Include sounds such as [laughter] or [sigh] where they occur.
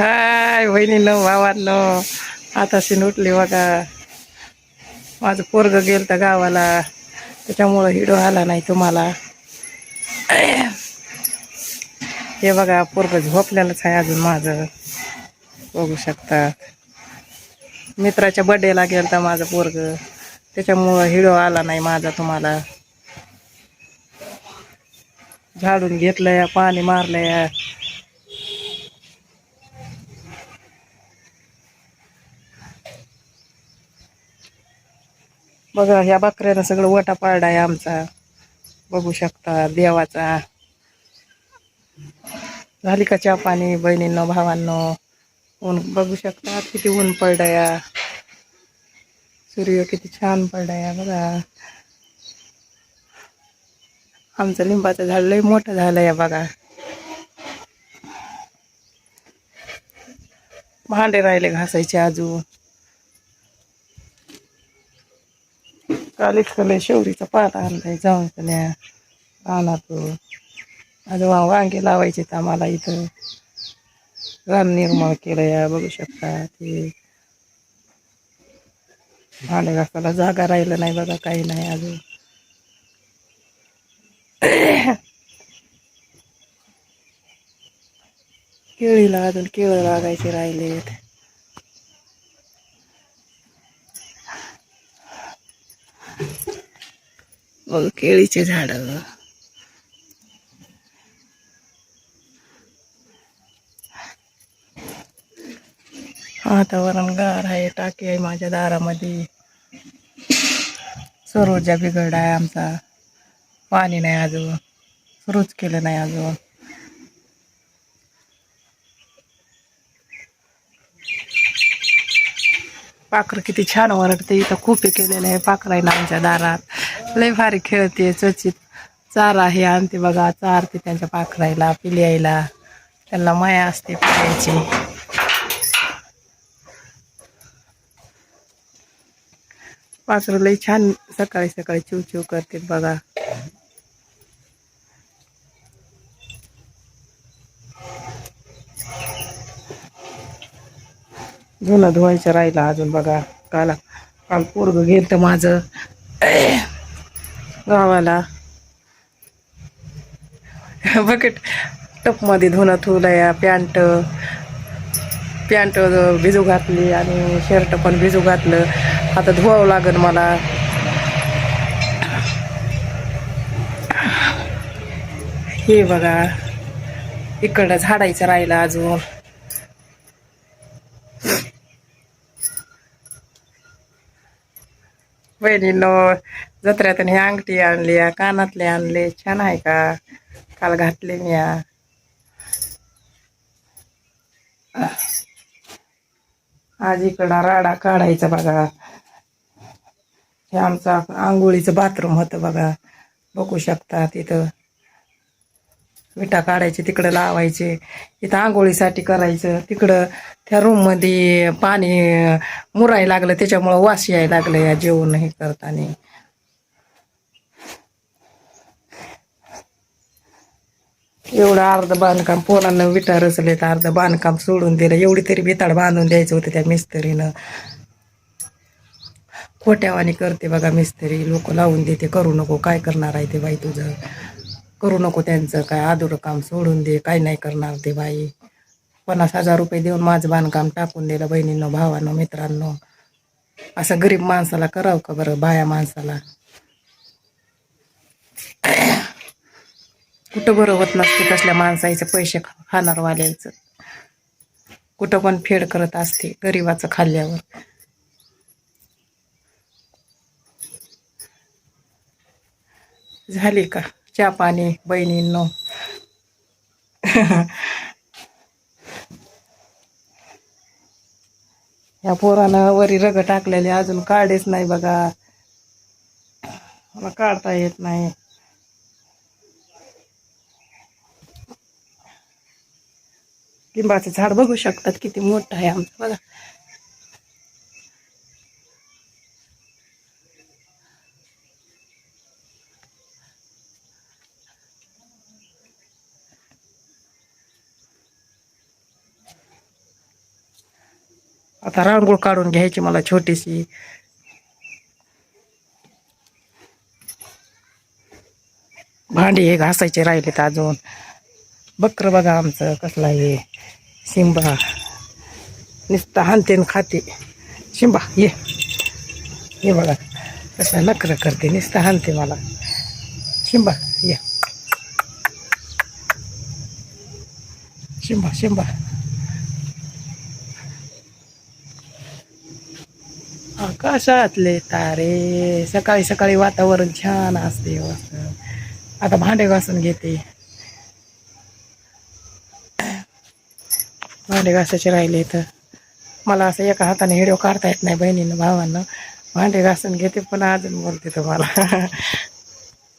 हाय बहिणीनं भावांनो. आता शिन उठली बघा. माझं पोरग गेल तर गावाला. त्याच्यामुळं हिडो आला नाही तुम्हाला. हे बघा पोरग झोपलेलंच आहे अजून माझं. बघू शकता मित्राच्या बड्डेला गेल तर माझं पोरग. त्याच्यामुळं हिडो आला नाही माझा तुम्हाला. झाडून घेतलंय पाणी मारलं या बघा ह्या बकऱ्यानं सगळं वटा पारडा आहे आमचा. बघू शकता देवाचा. झाली का चहा पाणी बहिणींनो भावांनो? ऊन बघू शकता किती ऊन पडलं सूर्य किती छान पडला या बघा. आमचं लिंबाचं झाड लय मोठं झालं या बघा. भांडे राहिले घासायचे अजून. काली कले शेवरीचा पाला आणलाय जाऊन कल्या रानातून आज वांगे लावायचे आम्हाला इथं. रान निर्माण केलं या बघू शकता ते. भांडे घासायला जागा राहिलं नाही बघा काही नाही अजून. केळीला अजून केळं लागायचे राहिलेत. मग केळीचे झाडं. वातावरण गार आहे टाकी आहे माझ्या दारामध्ये. सरोजा बिघड आहे आमचा. पाणी नाही अजून. सुरूच केलं नाही अजून. पाखरं किती छान वरटते इथं खूप केलेलं आहे पाखरायला आमच्या दारात. लय भारी खेळते चोचित चारा हे आणते बघा चारते त्यांच्या पाखरायला पिल्यायला त्यांना माया असते पिल्याची. पाखरं लय छान सकाळी सकाळी चिव चिव करते बघा. धुणं धुवायचं राहिलं अजून बघा. काल काल पोरग गेलं तर माझं. गावाला. बकेट टपमध्ये धुणं ठेवलं या पॅन्ट. पॅन्ट भिजू घातली आणि शर्ट पण भिजू घातलं. आता धुवावं लागेल मला. हे बघा इकडं झाडायचं राहिलं अजून. बहिणीनं जत्र्यातून ही अंगठी आणली कानातले आणले छान आहे का? काल घातले मी. या. आज इकडं राडा काढायचा बघा. हे आमचं आंघोळीचं बाथरूम होतं बघा. बघू शकता तिथं. विटा काढायचे तिकडं लावायचे इथं आंघोळीसाठी करायचं तिकडं त्या रूममध्ये पाणी मुरायला लागलं त्याच्यामुळं वास यायला लागलं या जेवण हे करताना. एवढं अर्ध बांधकाम पोरांना विटा रचले तर अर्ध बांधकाम सोडून दिलं एवढी तरी बिताड बांधून द्यायचं होतं त्या मिस्त्रीनं. खोट्यावानी करते बघा मिस्त्री लोक लावून देते करू नको काय करणार आहे ते बाई तुझं? करू नको त्यांचं काय आदुरं काम सोडून दे काय नाही करणार ते बाई. पन्नास हजार रुपये देऊन माझं बांधकाम टाकून दिलं बहिणींनो भावांनो मित्रांनो. असं गरीब माणसाला करावं का बरं बाया माणसाला? कुठं बरं होत नसते कसल्या माणसाचं पैसे खाणार खाणारवाल्याचं. कुठं पण फेड करत असते गरीबाचं खाल्ल्यावर. झाली का? चहा पाणी बहिणींनो. [laughs] या पोरानं वरी रग टाकलेले अजून काढेच नाही बघा. मला काढता येत नाही. लिंबाचं झाड बघू शकतात किती मोठं आहे आमचं. बघा. आता रांगोळ काढून घ्यायची मला छोटीशी. भांडी हे घासायचे राहिलेत अजून. बकर बघा आमचं कसलं हे शिंबा. नुसतं हानते न खाते. शिंबा ये. ये बघा कसं नकर करते. नुसतं हानते मला. शिंबा ये. शिंबा शिंबा. आकाशातले तारे सकाळी सकाळी वातावरण छान असते मस्त. आता भांडे घासून घेते. भांडे घासायचे राहिले तर. मला असं एका हाताने हिडिओ काढता येत नाही बहिणीनं भावांना. भांडे घासून घेते पण अजून बोलते तुम्हाला.